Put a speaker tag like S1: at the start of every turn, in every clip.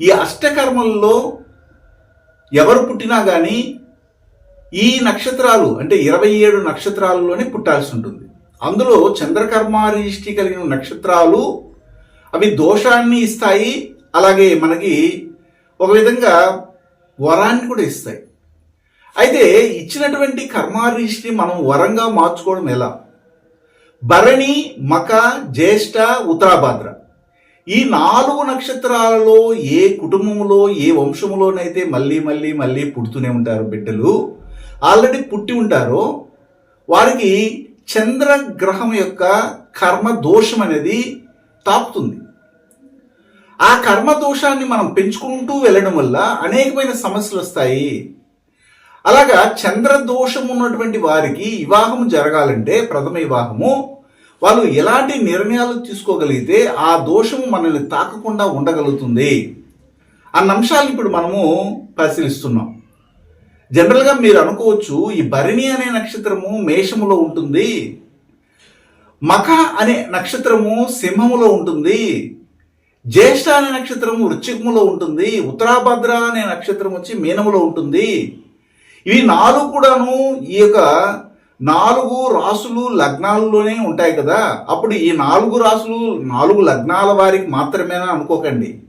S1: ఈ అష్టకర్మల్లో ఎవరు పుట్టినా కానీ ఈ నక్షత్రాలు అంటే ఇరవై ఏడు నక్షత్రాలలోనే పుట్టాల్సి ఉంటుంది. అందులో చంద్రకర్మారిష్టి కలిగిన నక్షత్రాలు అవి దోషాన్ని ఇస్తాయి అలాగే మనకి ఒక విధంగా వరాన్ని కూడా ఇస్తాయి. అయితే ఇచ్చినటువంటి కర్మారిష్టి మనం వరంగా మార్చుకోవడం ఎలా? భరణి మక జ్యేష్ఠ ఉత్తరాభాద్ర. ఈ నాలుగు నక్షత్రాలలో ఏ కుటుంబంలో ఏ వంశములోనైతే మళ్ళీ మళ్ళీ మళ్ళీ పుడుతూనే ఉంటారు బిడ్డలు ఆల్రెడీ పుట్టి ఉంటారో వారికి చంద్రగ్రహం యొక్క కర్మ దోషం అనేది తాపుతుంది ఆ కర్మ దోషాన్ని మనం పెంచుకుంటూ వెళ్ళడం వల్ల అనేకమైన సమస్యలు వస్తాయి. అలాగా చంద్ర దోషం ఉన్నటువంటి వారికి వివాహం జరగాలంటే ప్రథమ వివాహము వాళ్ళు ఎలాంటి నిర్ణయాలు తీసుకోగలిగితే ఆ దోషము మనల్ని తాకకుండా ఉండగలుగుతుంది అన్న అంశాలు ఇప్పుడు మనము పరిశీలిస్తున్నాం. జనరల్గా మీరు అనుకోవచ్చు ఈ భరణి అనే నక్షత్రము మేషములో ఉంటుంది మఖ అనే నక్షత్రము సింహములో ఉంటుంది జ్యేష్ఠ అనే నక్షత్రము వృశ్చికములో ఉంటుంది ఉత్తరాభద్ర అనే నక్షత్రం వచ్చి మీనములో ఉంటుంది. ఇవి నాలుగు కూడాను ఈ యొక్క నాలుగు రాసులు లగ్నాలలోనే ఉంటాయి కదా. అప్పుడు ఈ నాలుగు రాసులు నాలుగు లగ్నాల వారికి మాత్రమేనా అనుకోకండి.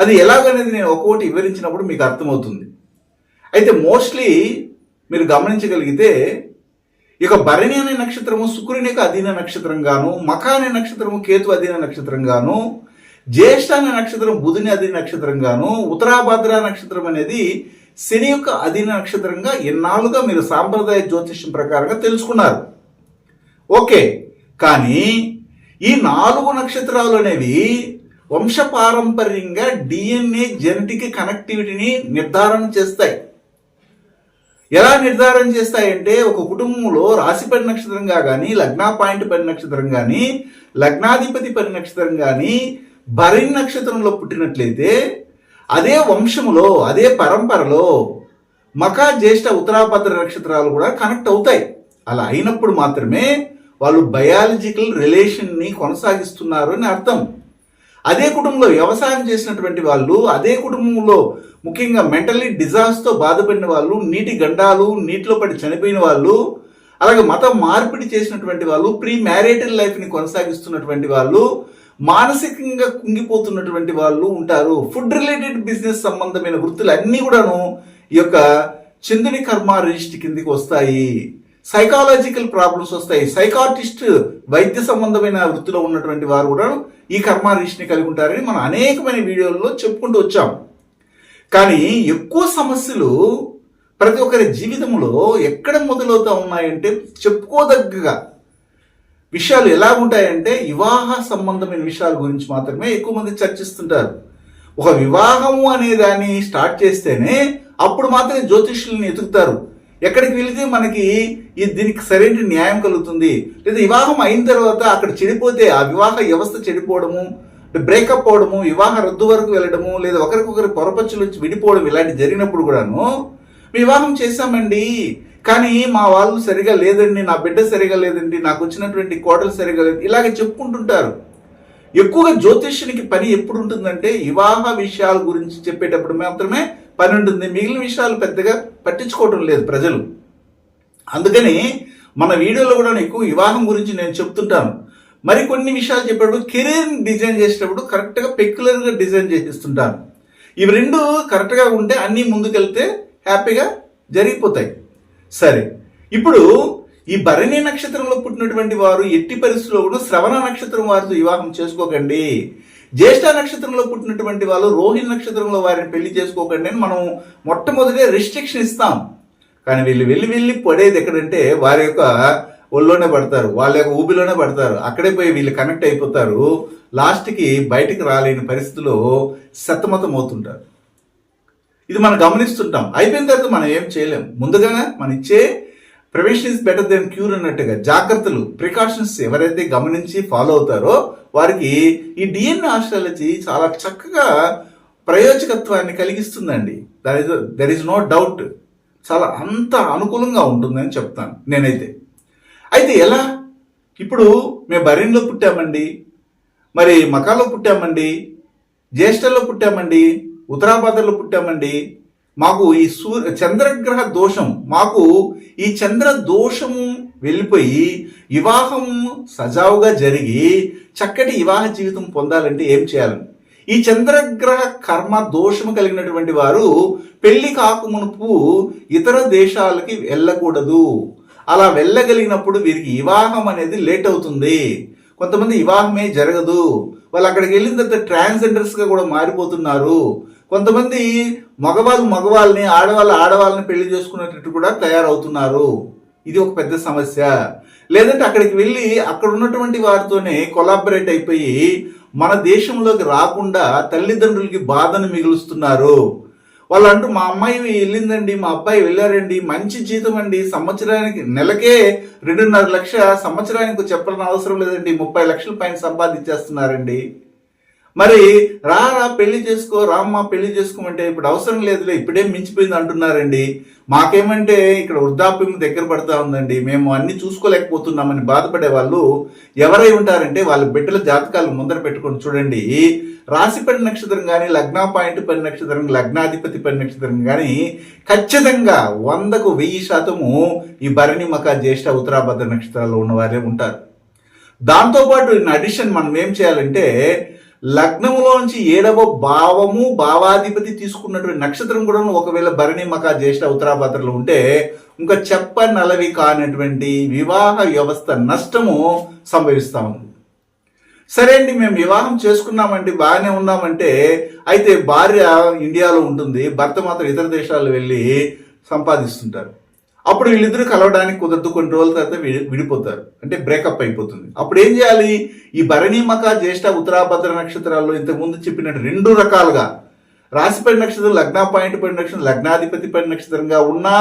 S1: అది ఎలాగనేది నేను ఒక్కొక్కటి వివరించినప్పుడు మీకు అర్థమవుతుంది. అయితే మోస్ట్లీ మీరు గమనించగలిగితే ఇక భరణి అనే నక్షత్రము శుక్రుని యొక్క అధీన నక్షత్రంగాను మఖ అనే నక్షత్రము కేతు అధీన నక్షత్రంగాను జ్యేష్ఠ అనే నక్షత్రం బుధుని అధీన నక్షత్రంగాను ఉత్తరాభద్ర నక్షత్రం అనేది శని యొక్క అధీన నక్షత్రంగా ఎన్నాళ్ళుగా మీరు సాంప్రదాయ జ్యోతిష్యం ప్రకారంగా తెలుసుకున్నారు? ఓకే. కానీ ఈ నాలుగు నక్షత్రాలు అనేవి వంశపారంపర్యంగా డిఎన్ఏ జెనెటిక్ కనెక్టివిటీని నిర్ధారణ చేస్తాయి. ఎలా నిర్ధారణ చేస్తాయంటే ఒక కుటుంబంలో రాశిపడి నక్షత్రంగా కానీ లగ్నా పాయింట్ పడి నక్షత్రం కానీ లగ్నాధిపతి పడి నక్షత్రం కానీ భరణి నక్షత్రంలో పుట్టినట్లయితే అదే వంశములో అదే పరంపరలో మకా జ్యేష్ఠ ఉత్తరాభద్ర నక్షత్రాలు కూడా కనెక్ట్ అవుతాయి. అలా అయినప్పుడు మాత్రమే వాళ్ళు బయాలజికల్ రిలేషన్ని కొనసాగిస్తున్నారు అని అర్థం. అదే కుటుంబంలో వ్యవసాయం చేసినటువంటి వాళ్ళు అదే కుటుంబంలో ముఖ్యంగా మెంటల్లీ డిజాస్తో బాధపడిన వాళ్ళు నీటి గండాలు నీటిలో పడి చనిపోయిన వాళ్ళు అలాగే మత మార్పిడి చేసినటువంటి వాళ్ళు ప్రీ మ్యారేటల్ లైఫ్ని కొనసాగిస్తున్నటువంటి వాళ్ళు మానసికంగా కుంగిపోతున్నటువంటి వాళ్ళు ఉంటారు. ఫుడ్ రిలేటెడ్ బిజినెస్ సంబంధమైన వృత్తులు అన్నీ కూడాను ఈ యొక్క చందుని కర్మ రిజిస్టర్ కిందికి వస్తాయి. సైకాలజికల్ ప్రాబ్లమ్స్ వస్తాయి. సైకాటిస్ట్ వైద్య సంబంధమైన వృత్తిలో ఉన్నటువంటి వారు కూడా ఈ కర్మ రిజిస్ట్ని కలిగి ఉంటారని మనం అనేకమైన వీడియోల్లో చెప్పుకుంటూ వచ్చాం. కానీ ఎక్కువ సమస్యలు ప్రతి ఒక్కరి జీవితంలో ఎక్కడ మొదలవుతా ఉన్నాయంటే చెప్పుకోదగ్గగా విషయాలు ఎలా ఉంటాయంటే వివాహ సంబంధమైన విషయాల గురించి మాత్రమే ఎక్కువ మంది చర్చిస్తుంటారు. ఒక వివాహము అనే దాన్ని స్టార్ట్ చేస్తేనే అప్పుడు మాత్రమే జ్యోతిష్యుల్ని ఎతుకుతారు. ఎక్కడికి వెళితే మనకి ఈ దీనికి సరైన న్యాయం కలుగుతుంది. లేదా వివాహం అయిన తర్వాత అక్కడ చెడిపోతే ఆ వివాహ వ్యవస్థ చెడిపోవడము బ్రేకప్ అవడము వివాహ రద్దు వరకు వెళ్ళడము లేదా ఒకరికొకరి పొరపచ్చులు వచ్చి విడిపోవడం ఇలాంటి జరిగినప్పుడు కూడాను వివాహం చేశామండి. కానీ మా వాళ్ళు సరిగా లేదండి నా బిడ్డ సరిగా లేదండి నాకు వచ్చినటువంటి కోడలు సరిగా లేదు ఇలాగే చెప్పుకుంటుంటారు. ఎక్కువగా జ్యోతిష్యునికి పని ఎప్పుడు ఉంటుందంటే వివాహ విషయాల గురించి చెప్పేటప్పుడు మాత్రమే పని ఉంటుంది. మిగిలిన విషయాలు పెద్దగా పట్టించుకోవటం లేదు ప్రజలు. అందుకని మన వీడియోలో కూడా ఎక్కువ వివాహం గురించి నేను చెప్తుంటాను. మరికొన్ని విషయాలు చెప్పేటప్పుడు కెరీర్ని డిజైన్ చేసేటప్పుడు కరెక్ట్గా పెక్యులర్గా డిజైన్ చేస్తుంటాను ఇవి రెండు కరెక్ట్గా ఉంటే అన్నీ ముందుకెళ్తే హ్యాపీగా జరిగిపోతాయి. సరే. ఇప్పుడు ఈ భరణి నక్షత్రంలో పుట్టినటువంటి వారు ఎట్టి పరిస్థితుల్లో కూడా శ్రవణ నక్షత్రం వారితో వివాహం చేసుకోకండి. జ్యేష్ఠ నక్షత్రంలో పుట్టినటువంటి వాళ్ళు రోహిణి నక్షత్రంలో వారిని పెళ్ళి చేసుకోకండి అని మనం మొట్టమొదటి రిస్ట్రిక్షన్ ఇస్తాం. కానీ వీళ్ళు వెళ్ళి వెళ్ళి పడేది ఎక్కడంటే వారి యొక్క ఒళ్ళోనే పడతారు వాళ్ళ యొక్క ఊబిలోనే పడతారు. అక్కడే పోయి వీళ్ళు కనెక్ట్ అయిపోతారు. లాస్ట్కి బయటికి రాలేని పరిస్థితిలో సతమతం అవుతుంటారు ఇది మనం గమనిస్తుంటాం. అయిపోయిన తర్వాత మనం ఏం చేయలేం. ముందుగా మనం ఇచ్చే prevention is better than cure అన్నట్టుగా జాగ్రత్తలు ప్రికాషన్స్ ఎవరైతే గమనించి ఫాలో అవుతారో వారికి ఈ డిఎన్ఏ ఆస్ట్రాలజీ చాలా చక్కగా ప్రయోజకత్వాన్ని కలిగిస్తుందండి. There is there is no doubt చాలా అంత అనుకూలంగా ఉంటుందని చెప్తాను నేనైతే. అయితే ఎలా? ఇప్పుడు మేము బరిన్లో పుట్టామండి. మరి మకాలో పుట్టామండి. జ్యేష్ఠలో పుట్టామండి. ఉత్తరాభాద్రలో పుట్టామండి. మాకు ఈ సూర్య చంద్రగ్రహ దోషం మాకు ఈ చంద్ర దోషము వెళ్ళిపోయి వివాహం సజావుగా జరిగి చక్కటి వివాహ జీవితం పొందాలంటే ఏం చేయాలని ఈ చంద్రగ్రహ కర్మ దోషము కలిగినటువంటి వారు పెళ్ళి కాకమునుపు ఇతర దేశాలకి వెళ్ళకూడదు. అలా వెళ్ళగలిగినప్పుడు వీరికి వివాహం అనేది లేట్ అవుతుంది. కొంతమంది వివాహమే జరగదు. వాళ్ళు అక్కడికి వెళ్ళిన తర్వాత ట్రాన్స్జెండర్స్గా కూడా మారిపోతున్నారు. కొంతమంది మగవాళ్ళు మగవాళ్ళని ఆడవాళ్ళు ఆడవాళ్ళని పెళ్ళి చేసుకునేటట్టు కూడా తయారవుతున్నారు. ఇది ఒక పెద్ద సమస్య. లేదంటే అక్కడికి వెళ్ళి అక్కడ ఉన్నటువంటి వారితోనే కొలాబరేట్ అయిపోయి మన దేశంలోకి రాకుండా తల్లిదండ్రులకి బాధను మిగులుస్తున్నారు. వాళ్ళు అంటూ మా అమ్మాయి వెళ్ళిందండి మా అబ్బాయి వెళ్ళారండి మంచి జీతం అండి సంవత్సరానికి నెలకే రెండున్నర లక్ష సంవత్సరానికి చెప్పాలని అవసరం లేదండి ముప్పై లక్షల పైన సంపాదించేస్తున్నారండి. మరి రా రా పెళ్ళి చేసుకో రామ్మ పెళ్ళి చేసుకోమంటే ఇప్పుడు అవసరం లేదులే ఇప్పుడే మించిపోయింది అంటున్నారండి. మాకేమంటే ఇక్కడ వృద్ధాప్యం దగ్గర పడతా ఉందండి. మేము అన్ని చూసుకోలేకపోతున్నామని బాధపడే వాళ్ళు ఎవరై ఉంటారంటే వాళ్ళ బిడ్డల జాతకాలు ముందర పెట్టుకొని చూడండి. రాశి పని నక్షత్రం కానీ లగ్నా పాయింట్ పని నక్షత్రం లగ్నాధిపతి పని నక్షత్రం కానీ ఖచ్చితంగా వందకు వెయ్యి శాతము ఈ భరణి మక జ్యేష్ఠ ఉత్తరాభద్ర నక్షత్రాల్లో ఉన్నవారే ఉంటారు. దాంతోపాటు ఇన్ అడిషన్ మనం ఏం చేయాలంటే లగ్నములోంచి ఏడవ భావము భావాధిపతి తీసుకున్నటువంటి నక్షత్రం కూడా ఒకవేళ భరణి మక జ్యేష్ఠ ఉత్తరాభద్రలో ఉంటే ఇంకా చెప్ప నలవి కానటువంటి వివాహ వ్యవస్థ నష్టము సంభవిస్తా ఉంది. సరే అండి మేము వివాహం చేసుకున్నామండి బాగానే ఉన్నామంటే అయితే భార్య ఇండియాలో ఉంటుంది భర్త మాత్రం ఇతర దేశాలు వెళ్ళి సంపాదిస్తుంటారు. అప్పుడు వీళ్ళిద్దరూ కలవడానికి కుదరదు కొన్ని రోజుల తర్వాత విడిపోతారు. అంటే బ్రేకప్ అయిపోతుంది. అప్పుడు ఏం చేయాలి? ఈ భరణి మక జ్యేష్ఠ ఉత్తరాభద్ర నక్షత్రాల్లో ఇంతకుముందు చెప్పినట్టు రెండు రకాలుగా రాశిపడి నక్షత్రం లగ్నా పాయింట్ పడి నక్షత్రం లగ్నాధిపతి పడి నక్షత్రంగా ఉన్నా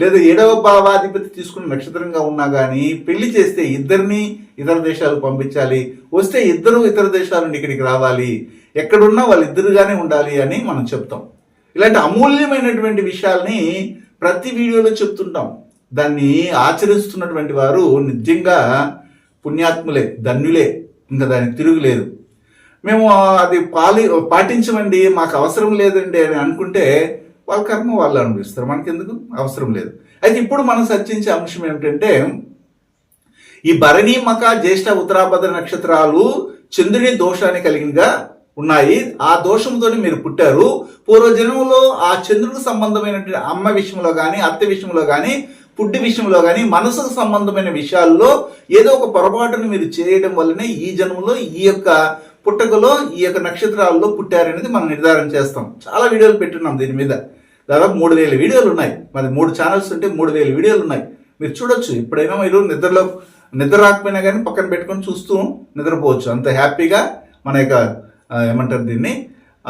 S1: లేదా ఏడవ భావాధిపతి తీసుకున్న నక్షత్రంగా ఉన్నా కానీ పెళ్ళి చేస్తే ఇద్దరిని ఇతర దేశాలకు పంపించాలి. వస్తే ఇద్దరు ఇతర దేశాల నుండి ఇక్కడికి రావాలి. ఎక్కడున్నా వాళ్ళిద్దరుగానే ఉండాలి అని మనం చెప్తాం. ఇలాంటి అమూల్యమైనటువంటి విషయాల్ని ప్రతి వీడియోలో చెప్తుంటాం. దాన్ని ఆచరిస్తున్నటువంటి వారు నిజంగా పుణ్యాత్ములే ధన్యులే. ఇంకా దానికి తిరుగులేదు. మేము అది పాలి పాటించమండి మాకు అవసరం లేదండి అని అనుకుంటే వాళ్ళ కర్మ వాళ్ళు అనిపిస్తారు మనకెందుకు? అవసరం లేదు. అయితే ఇప్పుడు మనం చర్చించే అంశం ఏమిటంటే ఈ భరణి మక జ్యేష్ఠ ఉత్తరాభద్ర నక్షత్రాలు చంద్రుని దోషాన్ని కలిగినగా ఉన్నాయి. ఆ దోషంతో మీరు పుట్టారు. పూర్వజన్మలో ఆ చంద్రుడికి సంబంధమైనటువంటి అమ్మ విషయంలో కానీ అత్త విషయంలో కానీ పుట్టి విషయంలో కానీ మనసుకు సంబంధమైన విషయాల్లో ఏదో ఒక పొరపాటును మీరు చేయడం వల్లనే ఈ జన్మలో ఈ యొక్క పుట్టకలో ఈ యొక్క నక్షత్రాల్లో పుట్టారనేది మనం నిర్ధారణ చేస్తాం. చాలా వీడియోలు పెట్టున్నాం దీని మీద. దాదాపు మూడు వేల వీడియోలు ఉన్నాయి. మరి మూడు ఛానల్స్ ఉంటే మూడు వేల వీడియోలు ఉన్నాయి. మీరు చూడొచ్చు. ఎప్పుడైనా మీరు నిద్రలో నిద్ర రాకపోయినా కానీ పక్కన పెట్టుకొని చూస్తూ నిద్రపోవచ్చు. అంత హ్యాపీగా మన యొక్క ఏమంటారు దీన్ని?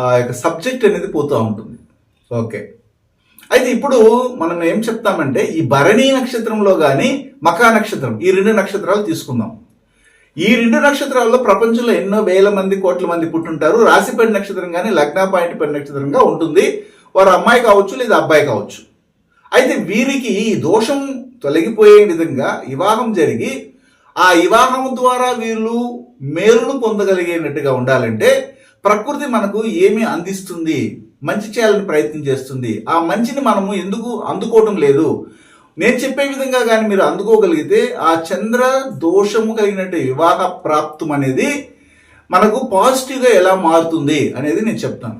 S1: ఆ యొక్క సబ్జెక్ట్ అనేది పోతూ ఉంటుంది. ఓకే అయితే ఇప్పుడు మనం ఏం చెప్తామంటే ఈ భరణి నక్షత్రంలో కానీ మకా నక్షత్రం ఈ రెండు నక్షత్రాలు తీసుకుందాం. ఈ రెండు నక్షత్రాల్లో ప్రపంచంలో ఎన్నో వేల మంది కోట్ల మంది పుట్టుంటారు. రాశిపడి నక్షత్రం కానీ లగ్న పాయింట్ పడి నక్షత్రంగా ఉంటుంది. వారు అమ్మాయి కావచ్చు లేదా అబ్బాయి కావచ్చు. అయితే వీరికి ఈ దోషం తొలగిపోయే విధంగా వివాహం జరిగి ఆ వివాహం ద్వారా వీళ్ళు మేలును పొందగలిగేటట్టుగా ఉండాలంటే ప్రకృతి మనకు ఏమి అందిస్తుంది? మంచి చేయాలని ప్రయత్నం చేస్తుంది. ఆ మంచిని మనము ఎందుకు అందుకోవటం లేదు? నేను చెప్పే విధంగా కానీ మీరు అందుకోగలిగితే ఆ చంద్ర దోషము కలిగినట్టు వివాహ ప్రాప్తం అనేది మనకు పాజిటివ్గా ఎలా మారుతుంది అనేది నేను చెప్తాను.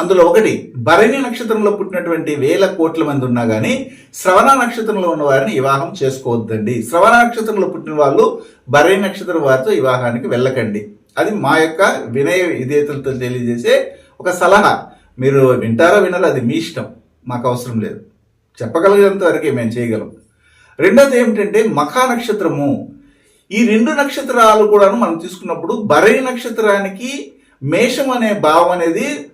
S1: అందులో ఒకటి భరణి నక్షత్రంలో పుట్టినటువంటి వేల కోట్ల మంది ఉన్నా కానీ శ్రవణ నక్షత్రంలో ఉన్న వారిని వివాహం చేసుకోవద్దండి. శ్రవణ నక్షత్రంలో పుట్టిన వాళ్ళు భరణి నక్షత్రం వారితో వివాహానికి వెళ్ళకండి. అది మా యొక్క వినయ విధేయతలతో తెలియజేసే ఒక సలహా. మీరు వింటారో వినాలో అది మీ ఇష్టం. మాకు అవసరం లేదు. చెప్పగలిగినంత వరకే మేము చేయగలం. రెండోది ఏమిటంటే మఖా నక్షత్రము. ఈ రెండు నక్షత్రాలు కూడాను మనం తీసుకున్నప్పుడు భరణి నక్షత్రానికి మేషం అనే భావం అనేది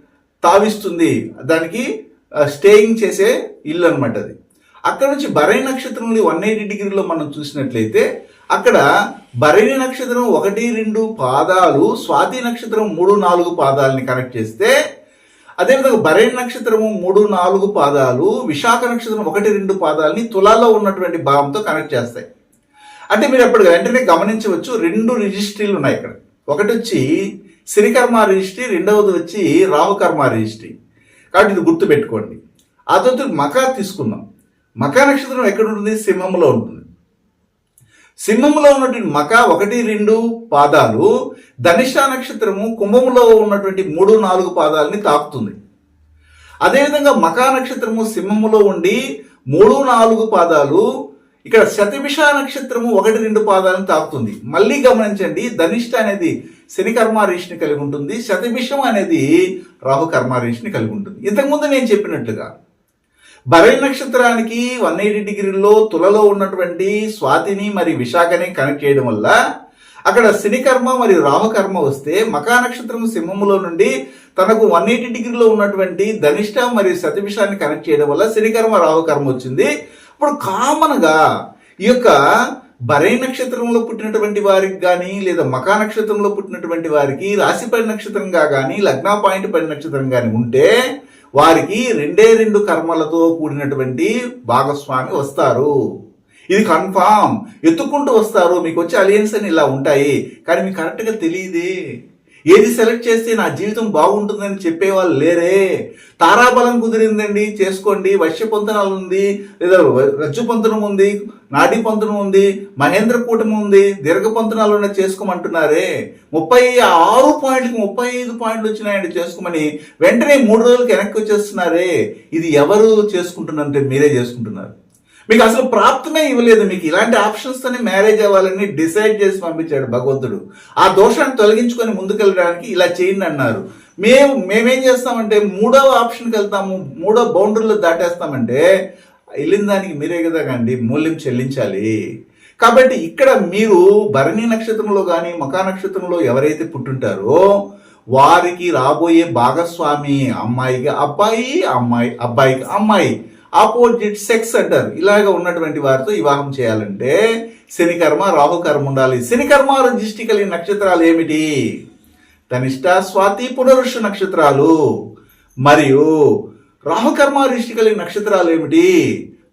S1: తావిస్తుంది. దానికి స్టేయింగ్ చేసే ఇల్లు అనమాట అది. అక్కడ నుంచి భరణి నుండి వన్ ఎయిటీ డిగ్రీలో మనం చూసినట్లయితే అక్కడ భరణి నక్షత్రం ఒకటి రెండు పాదాలు స్వాతి నక్షత్రం మూడు నాలుగు పాదాలని కనెక్ట్ చేస్తే అదేవిధంగా భరణి నక్షత్రము మూడు నాలుగు పాదాలు విశాఖ నక్షత్రం ఒకటి రెండు పాదాలని తులాలో ఉన్నటువంటి భావంతో కనెక్ట్ చేస్తాయి. అంటే మీరు అప్పుడు వెంటనే గమనించవచ్చు రెండు రిజిస్ట్రీలు ఉన్నాయి ఇక్కడ ఒకటి వచ్చి శనికర్మ రిజిస్ట్రీ రెండవది వచ్చి రాహుకర్మ రిజిస్ట్రీ. కాబట్టి ఇది గుర్తుపెట్టుకోండి. ఆ తర్వాత మకా తీసుకుందాం. మకా నక్షత్రం ఎక్కడ ఉంటుంది సింహంలో ఉంటుంది. సింహంలో ఉన్నటువంటి మక ఒకటి రెండు పాదాలు ధనిష్ట నక్షత్రము కుంభంలో ఉన్నటువంటి మూడు నాలుగు పాదాలని తాకుతుంది. అదేవిధంగా మకా నక్షత్రము సింహములో ఉండి మూడు నాలుగు పాదాలు ఇక్కడ శతభిష నక్షత్రము ఒకటి రెండు పాదాలను తాకుతుంది. మళ్ళీ గమనించండి ధనిష్ట అనేది శని కర్మారీషిని కలిగి ఉంటుంది శతభిషం అనేది రాహు కర్మారీషిని కలిగి ఉంటుంది. ఇంతకుముందు నేను చెప్పినట్లుగా భరణి నక్షత్రానికి వన్ ఎయిటీ డిగ్రీలో తులలో ఉన్నటువంటి స్వాతిని మరి విశాఖని కనెక్ట్ చేయడం వల్ల అక్కడ శనికర్మ మరియు రాహుకర్మ వస్తే మకా నక్షత్రం సింహములో నుండి తనకు వన్ ఎయిటీ డిగ్రీలో ఉన్నటువంటి ధనిష్ట మరియు సతవిషాన్ని కనెక్ట్ చేయడం వల్ల శనికర్మ రాహుకర్మ వచ్చింది. ఇప్పుడు కామన్గా ఈ యొక్క బరై నక్షత్రంలో పుట్టినటువంటి వారికి కానీ లేదా మకా నక్షత్రంలో పుట్టినటువంటి వారికి రాశి పడి నక్షత్రంగా కానీ లగ్న పాయింట్ పడి నక్షత్రం కానీ ఉంటే వారికి రెండే రెండు కర్మలతో కూడినటువంటి భాగస్వామి వస్తారు. ఇది కన్ఫామ్. ఎత్తుకుంటూ వస్తారు. మీకు వచ్చే అలియన్స్ అని ఇలా ఉంటాయి. కానీ మీకు కరెక్ట్గా తెలియదే ఏది సెలెక్ట్ చేస్తే నా జీవితం బాగుంటుందని చెప్పేవాళ్ళు లేరే. తారాబలం కుదిరిందండి చేసుకోండి వశ్య పొంతనాలు ఉంది లేదా రజ్జు పొంతనం ఉంది నాడి పొంతనం ఉంది మహేంద్ర కూటమి ఉంది దీర్ఘ పొంతనాలు ఉన్న చేసుకోమంటున్నారే. ముప్పై ఆరు పాయింట్కి ముప్పై ఐదు పాయింట్లు వచ్చినాయండి చేసుకోమని వెంటనే మూడు రోజులకి వెనక్కి వచ్చేస్తున్నారే. ఇది ఎవరు చేసుకుంటున్నారంటే మీరే చేసుకుంటున్నారు. మీకు అసలు ప్రాప్తమే ఇవ్వలేదు మీకు. ఇలాంటి ఆప్షన్స్ తోనే మ్యారేజ్ అవ్వాలని డిసైడ్ చేసి పంపించాడు భగవంతుడు. ఆ దోషాన్ని తొలగించుకొని ముందుకెళ్ళడానికి ఇలా చేయండి అన్నారు. మేము మేమేం చేస్తామంటే మూడవ ఆప్షన్కి వెళ్తాము మూడో బౌండరీలో దాటేస్తామంటే వెళ్ళిన దానికి మీరే కదా కండి మూల్యం చెల్లించాలి. కాబట్టి ఇక్కడ మీరు భరణి నక్షత్రంలో కానీ మకా నక్షత్రంలో ఎవరైతే పుట్టుంటారో వారికి రాబోయే భాగస్వామి అమ్మాయికి అబ్బాయి అమ్మాయి అబ్బాయికి అమ్మాయి. ఆపోజిట్ సెక్స్ అంటారు ఇలాగ ఉన్నటువంటి వారితో వివాహం చేయాలంటే శనికర్మ రాహుకర్మ ఉండాలి. శనికర్మ రిజిస్టి కలిగిన నక్షత్రాలు ఏమిటి? ధనిష్ట స్వాతి పునరుష నక్షత్రాలు. మరియు రాహుకర్మ రిజిస్టి కలిగిన నక్షత్రాలు ఏమిటి?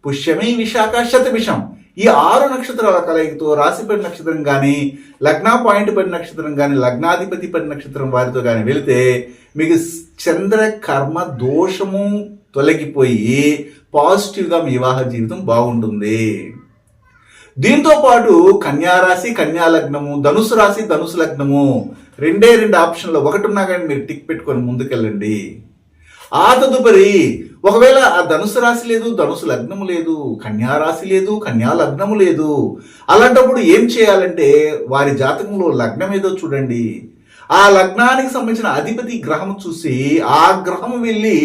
S1: పుష్యమి విశాఖ శతభిషం. ఈ ఆరు నక్షత్రాల కలయికతో రాశిపడి నక్షత్రం కానీ లగ్న పాయింట్ పడి నక్షత్రం కానీ లగ్నాధిపతి పడి నక్షత్రం వారితో కానీ వెళితే మీకు చంద్ర కర్మ దోషము తొలగిపోయి పాజిటివ్గా మీ వివాహ జీవితం బాగుంటుంది. దీంతో పాటు కన్యారాశి కన్యా లగ్నము ధనుసు రాశి ధనుసు లగ్నము రెండే రెండు ఆప్షన్లు ఒకటి ఉన్నా కానీ మీరు టిక్ పెట్టుకొని ముందుకెళ్ళండి. ఆ తదుపరి ఒకవేళ ఆ ధనుసు రాశి లేదు ధనుసు లగ్నము లేదు కన్యారాశి లేదు కన్యా లగ్నము లేదు అలాంటప్పుడు ఏం చేయాలంటే వారి జాతకంలో లగ్నం ఏదో చూడండి. ఆ లగ్నానికి సంబంధించిన అధిపతి గ్రహం చూసి ఆ గ్రహం వెళ్ళి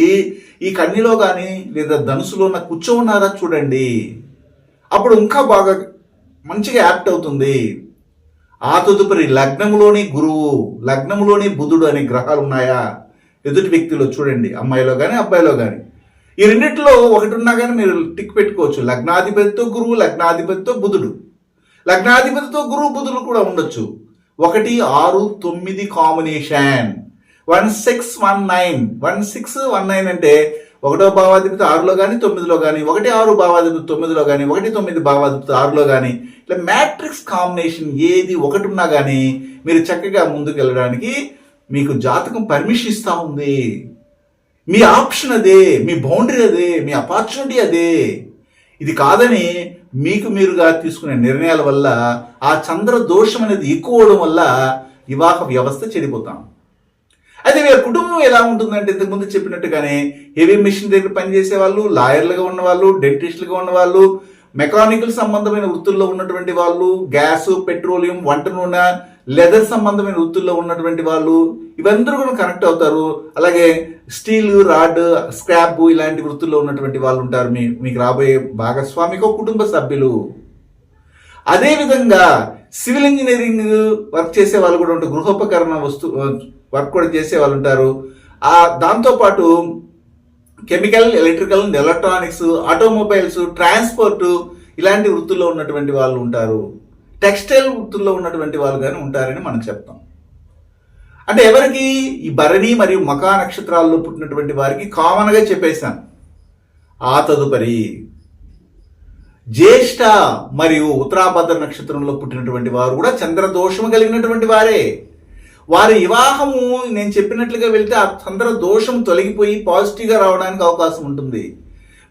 S1: ఈ కన్నిలో కానీ లేదా ధనుసులో ఉన్న కూర్చో ఉన్నారా చూడండి. అప్పుడు ఇంకా బాగా మంచిగా యాప్ట్ అవుతుంది. ఆ తదుపరి లగ్నములోని గురువు లగ్నములోని బుధుడు అనే గ్రహాలు ఉన్నాయా? ఎదుటి వ్యక్తిలో చూడండి. అమ్మాయిలో కానీ అబ్బాయిలో కానీ ఈ రెండిట్లో ఒకటి ఉన్నా కానీ మీరు టిక్ పెట్టుకోవచ్చు. లగ్నాధిపతితో గురువు లగ్నాధిపతితో బుధుడు. లగ్నాధిపతితో గురువు బుధుడు కూడా ఉండొచ్చు. ఒకటి ఆరు తొమ్మిది combination. One six one nine one six one nine అంటే ఒకటో భావాధిపతి ఆరులో కానీ తొమ్మిదిలో కానీ ఒకటి ఆరు భావాధిపతి తొమ్మిదిలో కానీ ఒకటి తొమ్మిది భావాధిపతి ఆరులో కానీ ఇట్లా మ్యాట్రిక్స్ కాంబినేషన్ ఏది ఒకటి ఉన్నా కానీ మీరు చక్కగా ముందుకు వెళ్ళడానికి మీకు జాతకం పర్మిషన్ ఇస్తూ ఉంది. మీ ఆప్షన్ అదే మీ బౌండరీ అదే మీ అపార్చునిటీ అదే. ఇది కాదని మీకు మీరుగా తీసుకునే నిర్ణయాల వల్ల ఆ చంద్ర దోషం అనేది ఎక్కువ అవడం వల్ల వివాహ వ్యవస్థ చెడిపోతాం. అయితే వీళ్ళ కుటుంబం ఎలా ఉంటుందంటే ఇంతకుముందు చెప్పినట్టుగానే హెవీ మిషన్ దగ్గర పనిచేసే వాళ్ళు లాయర్లుగా ఉన్నవాళ్ళు డెంటిస్టులుగా ఉన్నవాళ్ళు మెకానికల్ సంబంధమైన వృత్తుల్లో ఉన్నటువంటి వాళ్ళు గ్యాస్ పెట్రోలియం వంట నూనె లెదర్ సంబంధమైన వృత్తుల్లో ఉన్నటువంటి వాళ్ళు ఇవందరూ కూడా కనెక్ట్ అవుతారు. అలాగే స్టీల్ రాడ్ స్క్రాప్ ఇలాంటి వృత్తుల్లో ఉన్నటువంటి వాళ్ళు ఉంటారు మీ మీకు రాబోయే భాగస్వామికో కుటుంబ సభ్యులు. అదేవిధంగా సివిల్ ఇంజనీరింగ్ వర్క్ చేసే వాళ్ళు కూడా ఉంటారు. గృహోపకరణ వస్తు వర్క్ కూడా చేసే వాళ్ళు ఉంటారు. ఆ దాంతోపాటు chemical electrical electronics automobiles transport ఇలాంటి వృత్తుల్లో ఉన్నటువంటి వాళ్ళు ఉంటారు. టెక్స్టైల్ వృత్తుల్లో ఉన్నటువంటి వాళ్ళు కానీ ఉంటారని మనం చెప్తాం. అంటే ఎవరికి ఈ భరణి మరియు మకా నక్షత్రాల్లో పుట్టినటువంటి వారికి కామన్గా చెప్పేశాను. ఆ తదుపరి జ్యేష్ఠ మరియు ఉత్తరాభద్ర నక్షత్రంలో పుట్టినటువంటి వారు కూడా చంద్రదోషము కలిగినటువంటి వారే. వారి వివాహము నేను చెప్పినట్లుగా వెళ్తే ఆ చంద్ర దోషం తొలగిపోయి పాజిటివ్గా రావడానికి అవకాశం ఉంటుంది.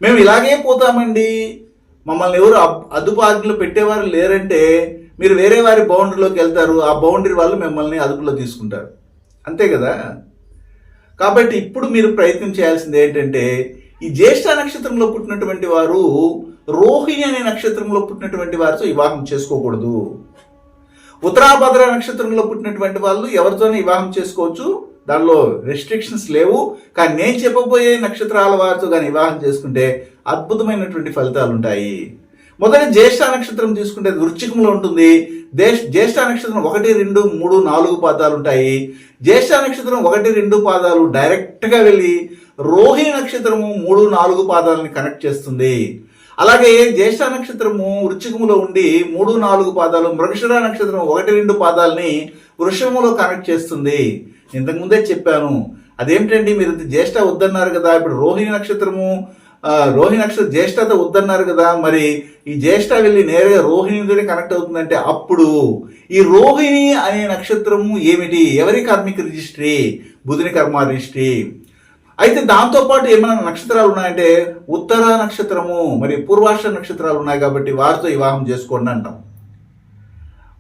S1: మేము ఇలాగే పోతామండి. మమ్మల్ని ఎవరు అబ్- అదుపు పెట్టేవారు లేరంటే మీరు వేరే వారి బౌండరీలోకి వెళ్తారు. ఆ బౌండరీ వాళ్ళు మిమ్మల్ని అదుపులో తీసుకుంటారు. అంతే కదా? కాబట్టి ఇప్పుడు మీరు ప్రయత్నం చేయాల్సింది ఏంటంటే ఈ జ్యేష్ఠ నక్షత్రంలో పుట్టినటువంటి వారు రోహిణి అనే నక్షత్రంలో పుట్టినటువంటి వారితో వివాహం చేసుకోకూడదు. ఉత్తరాభద్ర నక్షత్రంలో పుట్టినటువంటి వాళ్ళు ఎవరితోనే వివాహం చేసుకోవచ్చు. దానిలో రెస్ట్రిక్షన్స్ లేవు. కానీ నేను చెప్పబోయే నక్షత్రాల వారితో కానీ వివాహం చేసుకుంటే అద్భుతమైనటువంటి ఫలితాలు ఉంటాయి మొదటి జ్యేష్ఠ నక్షత్రం తీసుకుంటే వృచ్చికంలో ఉంటుంది. దేశ్ జ్యేష్ఠ నక్షత్రం ఒకటి రెండు మూడు నాలుగు పాదాలు ఉంటాయి జ్యేష్ఠ నక్షత్రం ఒకటి రెండు పాదాలు డైరెక్ట్గా వెళ్ళి రోహిణి నక్షత్రము మూడు నాలుగు పాదాలని కనెక్ట్ చేస్తుంది. అలాగే జ్యేష్ఠ నక్షత్రము వృచ్చికములో ఉండి మూడు నాలుగు పాదాలు మృగశిర నక్షత్రం ఒకటి రెండు పాదాలని వృషములో కనెక్ట్ చేస్తుంది. ఇంతకుముందే చెప్పాను. అదేమిటండి? మీరు జ్యేష్ఠ వద్దన్నారు కదా. ఇప్పుడు రోహిణి నక్షత్రము రోహిణి నక్షత్రం జ్యేష్ఠత వద్దన్నారు కదా. మరి ఈ జ్యేష్ఠ వెళ్ళి నేరుగా రోహిణితోనే కనెక్ట్ అవుతుందంటే అప్పుడు ఈ రోహిణి అనే నక్షత్రము ఏమిటి? ఎవరి కార్మిక రిజిస్ట్రీ? బుధుని కర్మ రిజిస్ట్రీ. అయితే దాంతోపాటు ఏమైనా నక్షత్రాలు ఉన్నాయంటే ఉత్తర నక్షత్రము మరి పూర్వాష నక్షత్రాలు ఉన్నాయి కాబట్టి వారితో వివాహం చేసుకోండి అంటాం.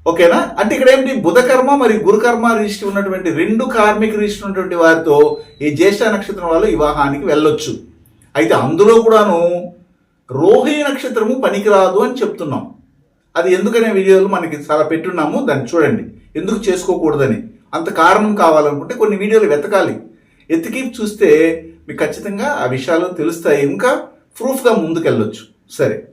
S1: ఓకేనా? అంటే ఇక్కడ ఏంటి బుధకర్మ మరియు గురుకర్మ రిజిస్టర్ ఉన్నటువంటి రెండు కార్మిక రిజిస్టర్ ఉన్నటువంటి వారితో ఈ జ్యేష్ఠ నక్షత్రం వాళ్ళు వివాహానికి వెళ్ళొచ్చు. అయితే అందులో కూడాను రోహిణి నక్షత్రము పనికిరాదు అని చెప్తున్నాం. అది ఎందుకనే వీడియోలు మనకి చాలా పెట్టున్నాము? దాన్ని చూడండి. ఎందుకు చేసుకోకూడదని? అంత కారణం కావాలనుకుంటే కొన్ని వీడియోలు వెతకాలి. ఎతికి చూస్తే మీకు ఖచ్చితంగా ఆ విషయాలు తెలుస్తాయి. ఇంకా ప్రూఫ్గా ముందుకెళ్ళొచ్చు. సరే.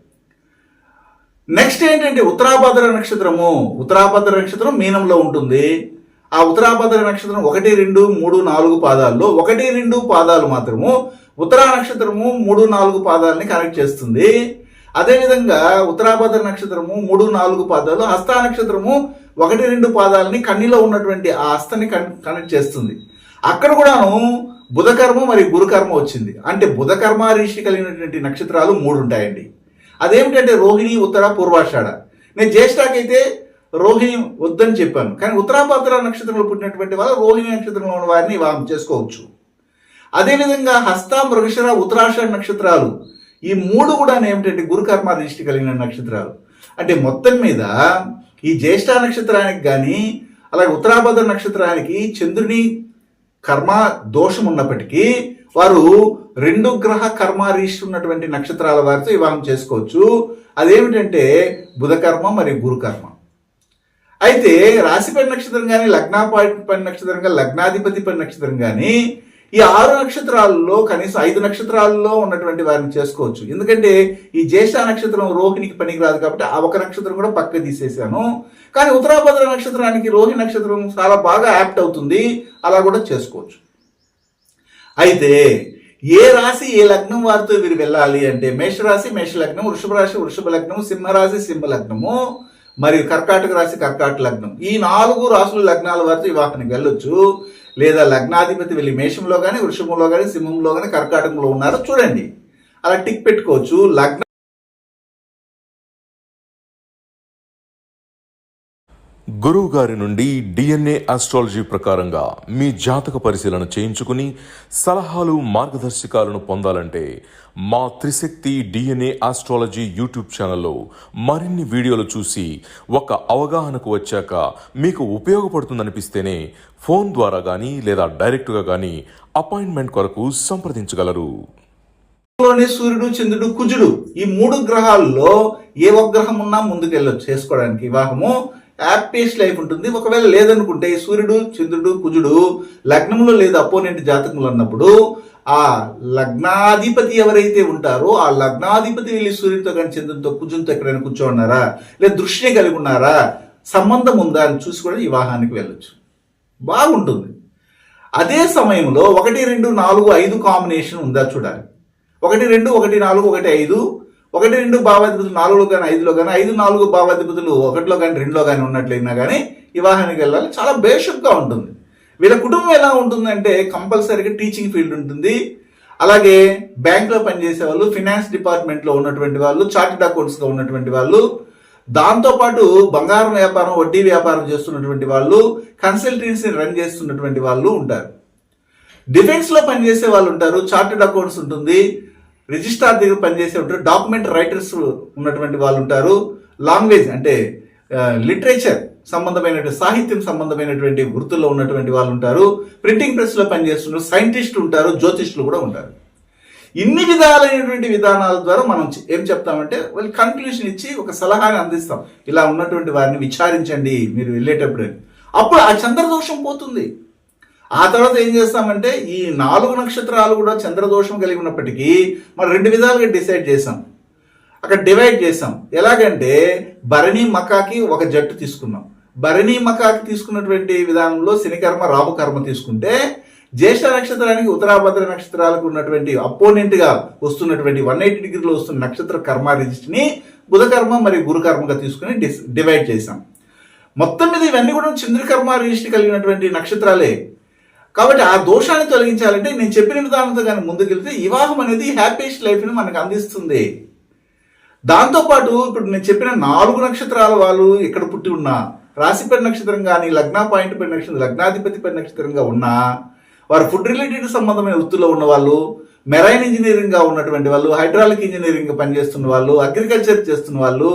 S1: నెక్స్ట్ ఏంటంటే ఉత్తరాభద్ర నక్షత్రము. ఉత్తరాభద్ర నక్షత్రం మీనంలో ఉంటుంది. ఆ ఉత్తరాభద్ర నక్షత్రం ఒకటి రెండు మూడు నాలుగు పాదాల్లో ఒకటి రెండు పాదాలు మాత్రము ఉత్తరా నక్షత్రము మూడు నాలుగు పాదాలని కనెక్ట్ చేస్తుంది. అదేవిధంగా ఉత్తరాభద్ర నక్షత్రము మూడు నాలుగు పాదాలు హస్త నక్షత్రము ఒకటి రెండు పాదాలని కన్నిలో ఉన్నటువంటి ఆ హస్తని కన్- కనెక్ట్ చేస్తుంది. అక్కడ కూడాను బుధకర్మ మరియు గురుకర్మ వచ్చింది. అంటే బుధకర్మ రిషి కలిగినటువంటి నక్షత్రాలు మూడు ఉంటాయండి అదేమిటంటే రోహిణి ఉత్తర పూర్వాషాఢ. నేను జ్యేష్ఠకైతే రోహిణి వద్దని చెప్పాను. కానీ ఉత్తరాభద్ర నక్షత్రంలో పుట్టినటువంటి వాళ్ళు రోహిణి నక్షత్రంలో ఉన్న వారిని వివాహం చేసుకోవచ్చు. అదేవిధంగా హస్త మృగశిర ఉత్తరాషాఢ నక్షత్రాలు ఈ మూడు కూడా ఏమిటంటే గురుకర్మ దృష్టి కలిగిన నక్షత్రాలు. అంటే మొత్తం మీద ఈ జ్యేష్ఠ నక్షత్రానికి కానీ అలాగే ఉత్తరాభద్ర నక్షత్రానికి చంద్రుని కర్మ దోషం ఉన్నప్పటికీ వారు రెండు గ్రహ కర్మారీష్టి ఉన్నటువంటి నక్షత్రాల వారితో వివాహం చేసుకోవచ్చు. అదేమిటంటే బుధకర్మ మరియు గురుకర్మ. అయితే రాశిపడి నక్షత్రం కానీ లగ్నాపడి నక్షత్రం కానీ లగ్నాధిపతి పని నక్షత్రం కానీ ఈ ఆరు నక్షత్రాలలో కనీసం ఐదు నక్షత్రాల్లో ఉన్నటువంటి వారిని చేసుకోవచ్చు. ఎందుకంటే ఈ జ్యేష్ఠ నక్షత్రం రోహిణికి పనికిరాదు కాబట్టి ఆ ఒక నక్షత్రం కూడా పక్క తీసేశాను కానీ ఉత్తరాభద్ర నక్షత్రానికి రోహిణి నక్షత్రం చాలా బాగా యాప్ట్ అవుతుంది. అలా కూడా చేసుకోవచ్చు. అయితే ఏ రాశి ఏ లగ్నం వారితో వీరు వెళ్ళాలి అంటే మేషరాశి మేష లగ్నం వృషభ రాశి వృషభ లగ్నం సింహరాశి సింహ లగ్నము మరియు కర్కాటక రాశి కర్కాటక లగ్నం. ఈ నాలుగు రాసుల లగ్నాల వారితో వివాహానికి వెళ్ళొచ్చు. లేదా లగ్నాధిపతి వెళ్ళి మేషంలో కానీ వృషభంలో కానీ సింహంలో కానీ కర్కాటకంలో ఉన్నారో చూడండి. అలా టిక్ పెట్టుకోవచ్చు. లగ్న
S2: గురువు గారి నుండి డిఎన్ఏ ఆస్ట్రాలజీ ప్రకారంగా మీ జాతక పరిశీలన చేయించుకుని సలహాలు మార్గదర్శకాలను పొందాలంటే మా త్రిశక్తి డిఎన్ఏ ఆస్ట్రాలజీ యూట్యూబ్ ఛానల్లో మరిన్ని వీడియోలు చూసి ఒక అవగాహనకు వచ్చాక మీకు ఉపయోగపడుతుందనిపిస్తేనే ఫోన్ ద్వారా కానీ లేదా డైరెక్ట్గా కానీ అపాయింట్మెంట్ కొరకు సంప్రదించగలరు.
S1: సూర్యుడు చంద్రుడు కుజుడు ఈ మూడు గ్రహాల్లో ఏ ఒక గ్రహం ఉన్నా ముందుకు చేసుకోవడానికి వివాహము హ్యాపీయెస్ట్ లైఫ్ ఉంటుంది. ఒకవేళ లేదనుకుంటే సూర్యుడు చంద్రుడు కుజుడు లగ్నంలో లేదా అపోనెంట్ జాతకంలో అన్నప్పుడు ఆ లగ్నాధిపతి ఎవరైతే ఉంటారో ఆ లగ్నాధిపతి వెళ్ళి సూర్యుడితో కానీ చంద్రుడితో కుజునితో ఎక్కడైనా కూర్చోన్నారా? లేదా దృష్టిని కలిగి ఉన్నారా? సంబంధం ఉందా అని చూసి కూడా వివాహానికి వెళ్ళొచ్చు. బాగుంటుంది. అదే సమయంలో ఒకటి రెండు నాలుగు ఐదు కాంబినేషన్ ఉందా చూడాలి. ఒకటి రెండు ఒకటి నాలుగు ఒకటి ఐదు ఒకటి రెండు భావాధిపతులు నాలుగులో కానీ ఐదులో కానీ ఐదు నాలుగు భావాధిపతులు ఒకటిలో కానీ రెండులో కానీ ఉన్నట్లయినా కానీ వివాహానికి వెళ్ళాలి. చాలా బేషక్గా ఉంటుంది. వీళ్ళ కుటుంబం ఎలా ఉంటుందంటే కంపల్సరీగా టీచింగ్ ఫీల్డ్ ఉంటుంది. అలాగే బ్యాంక్లో పనిచేసే వాళ్ళు ఫినాన్స్ డిపార్ట్మెంట్లో ఉన్నటువంటి వాళ్ళు చార్టెడ్ అకౌంట్స్గా ఉన్నటువంటి వాళ్ళు దాంతోపాటు బంగారం వ్యాపారం వడ్డీ వ్యాపారం చేస్తున్నటువంటి వాళ్ళు కన్సల్టెన్సీని రన్ చేస్తున్నటువంటి వాళ్ళు ఉంటారు. డిఫెన్స్లో పనిచేసే వాళ్ళు ఉంటారు చార్టెడ్ అకౌంట్స్ ఉంటుంది. రిజిస్ట్రార్ దగ్గర పనిచేసే ఉంటారు డాక్యుమెంట్ రైటర్స్ ఉన్నటువంటి వాళ్ళు ఉంటారు లాంగ్వేజ్ అంటే లిటరేచర్ సంబంధమైనటువంటి సాహిత్యం సంబంధమైనటువంటి వృత్తుల్లో ఉన్నటువంటి వాళ్ళు ఉంటారు ప్రింటింగ్ ప్రెస్లో పనిచేస్తున్నారు సైంటిస్టులు ఉంటారు జ్యోతిష్లు కూడా ఉంటారు. ఇన్ని విధాలైనటువంటి విధానాల ద్వారా మనం ఏం చెప్తామంటే వాళ్ళు కన్క్లూషన్ ఇచ్చి ఒక సలహాని అందిస్తాం. ఇలా ఉన్నటువంటి వారిని విచారించండి మీరు వెళ్ళేటప్పుడు. అప్పుడు ఆ చంద్రదోషం పోతుంది. ఆ తర్వాత ఏం చేస్తామంటే ఈ నాలుగు నక్షత్రాలు కూడా చంద్రదోషం కలిగి ఉన్నప్పటికీ మనం రెండు విధాలుగా డిసైడ్ చేసాం. అక్కడ డివైడ్ చేసాం. ఎలాగంటే భరణి మకాకి ఒక జట్టు తీసుకున్నాం. భరణి మకాకి తీసుకున్నటువంటి విధానంలో శనికర్మ రాహుకర్మ తీసుకుంటే జ్యేష్ఠ నక్షత్రానికి ఉత్తరాభద్ర నక్షత్రాలకు ఉన్నటువంటి అపోనెంట్గా వస్తున్నటువంటి వన్ ఎయిటీ డిగ్రీలో వస్తున్న నక్షత్ర కర్మ రిజిస్ట్ని బుధకర్మ మరియు గురుకర్మగా తీసుకుని డిస్ డివైడ్ చేసాం. మొత్తం మీద ఇవన్నీ కూడా చంద్రకర్మ రిజిస్ట్రీ కలిగినటువంటి నక్షత్రాలే. కాబట్టి ఆ దోషాన్ని తొలగించాలంటే నేను చెప్పిన విధానంతో కానీ ముందుకెళ్తే వివాహం అనేది హ్యాపీయెస్ట్ లైఫ్ని మనకు అందిస్తుంది. దాంతోపాటు ఇప్పుడు నేను చెప్పిన నాలుగు నక్షత్రాల వాళ్ళు ఇక్కడ పుట్టి ఉన్నా రాశిపడి నక్షత్రం కానీ లగ్న పాయింట్ పడి నక్షత్రం లగ్నాధిపతి పడి నక్షత్రంగా ఉన్నా వారు ఫుడ్ రిలేటెడ్ సంబంధమైన వృత్తుల్లో ఉన్న వాళ్ళు మెరైన్ ఇంజనీరింగ్గా ఉన్నటువంటి వాళ్ళు హైడ్రాలిక్ ఇంజనీరింగ్ పనిచేస్తున్న వాళ్ళు అగ్రికల్చర్ చేస్తున్న వాళ్ళు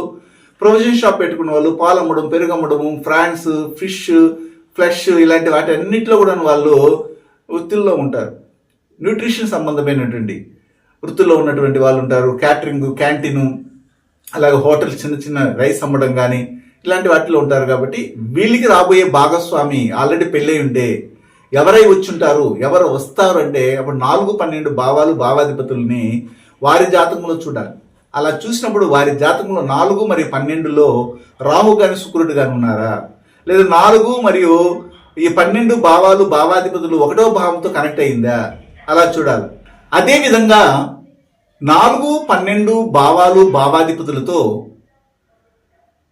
S1: ప్రొవిజన్ షాప్ పెట్టుకున్న వాళ్ళు పాలు అమ్మడం పెరుగు అమ్మడము ఫ్రాన్స్ ఫిష్ ఫ్లెష్ ఇలాంటి వాటి అన్నింటిలో కూడా వాళ్ళు వృత్తుల్లో ఉంటారు. న్యూట్రిషన్ సంబంధమైనటువంటి వృత్తుల్లో ఉన్నటువంటి వాళ్ళు ఉంటారు. క్యాటరింగ్ క్యాంటీను అలాగే హోటల్ చిన్న చిన్న రైస్ అమ్మడం కానీ ఇలాంటి వాటిలో ఉంటారు కాబట్టి వీళ్ళకి రాబోయే భాగస్వామి ఆల్రెడీ పెళ్ళై ఉంటే ఎవరై వచ్చుంటారు ఎవరు వస్తారు అంటే అప్పుడు నాలుగు పన్నెండు భావాలు భావాధిపతుల్ని వారి జాతకంలో చూడాలి. అలా చూసినప్పుడు వారి జాతకంలో నాలుగు మరియు పన్నెండులో రాహు కానీ శుక్రుడు కానీ ఉన్నారా? లేదా నాలుగు మరియు ఈ పన్నెండు భావాలు భావాధిపతులు ఒకటో భావంతో కనెక్ట్ అయిందా? అలా చూడాలి. అదే విధంగా నాలుగు పన్నెండు భావాలు భావాధిపతులతో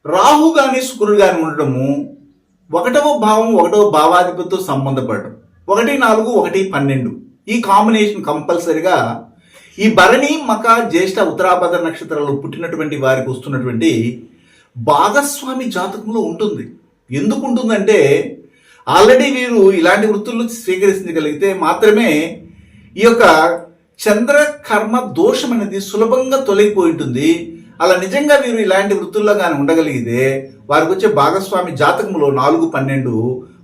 S1: రాహు గాని శుక్రుడు గాని ఉండడము ఒకటవ భావం ఒకటవ భావాధిపతితో సంబంధపడటం. ఒకటి నాలుగు ఒకటి పన్నెండు. ఈ కాంబినేషన్ కంపల్సరిగా ఈ భరణి మక జ్యేష్ఠ ఉత్తరాభద్ర నక్షత్రాలు పుట్టినటువంటి వారికి వస్తున్నటువంటి భాగస్వామి జాతకంలో ఉంటుంది. ఎందుకు ఉంటుందంటే ఆల్రెడీ వీరు ఇలాంటి వృత్తులు స్వీకరించగలిగితే మాత్రమే ఈ యొక్క చంద్ర కర్మ దోషం అనేది సులభంగా తొలగిపోయి ఉంటుంది అలా నిజంగా వీరు ఇలాంటి వృత్తుల్లో కానీ ఉండగలిగితే వారికి వచ్చే భాగస్వామి జాతకంలో నాలుగు పన్నెండు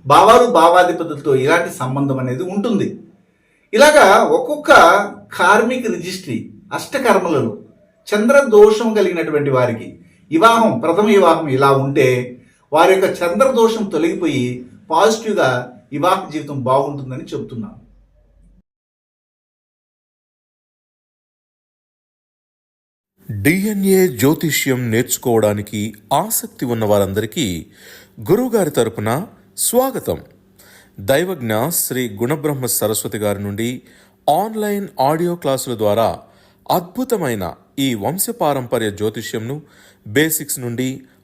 S1: భావాలు భావాధిపతులతో ఇలాంటి సంబంధం అనేది ఉంటుంది. ఇలాగా ఒక్కొక్క కార్మిక రిజిస్ట్రీ అష్టకర్మలలో చంద్ర దోషం కలిగినటువంటి వారికి వివాహం ప్రథమ వివాహం ఇలా ఉంటే వారి యొక్క చంద్ర దోషం తొలగిపోయి పాజిటివ్గా వివాహ జీవితం బాగుంటుందని చెబుతున్నాను.
S2: డిఎన్ఏ జ్యోతిష్యం నేర్చుకోవడానికి ఆసక్తి ఉన్న వారందరికీ గురువుగారి తరపున స్వాగతం. దైవజ్ఞ శ్రీ గుణబ్రహ్మ సరస్వతి గారి నుండి ఆన్లైన్ ఆడియో క్లాసుల ద్వారా అద్భుతమైన ఈ వంశపారంపర్య జ్యోతిష్యంను బేసిక్స్ నుండి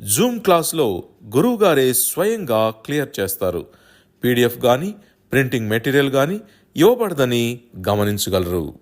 S2: జూమ్ క్లాస్లో గురువుగారే స్వయంగా క్లియర్ చేస్తారు. పీడిఎఫ్ కానీ ప్రింటింగ్ మెటీరియల్ కానీ ఇవ్వబడదని గమనించగలరు.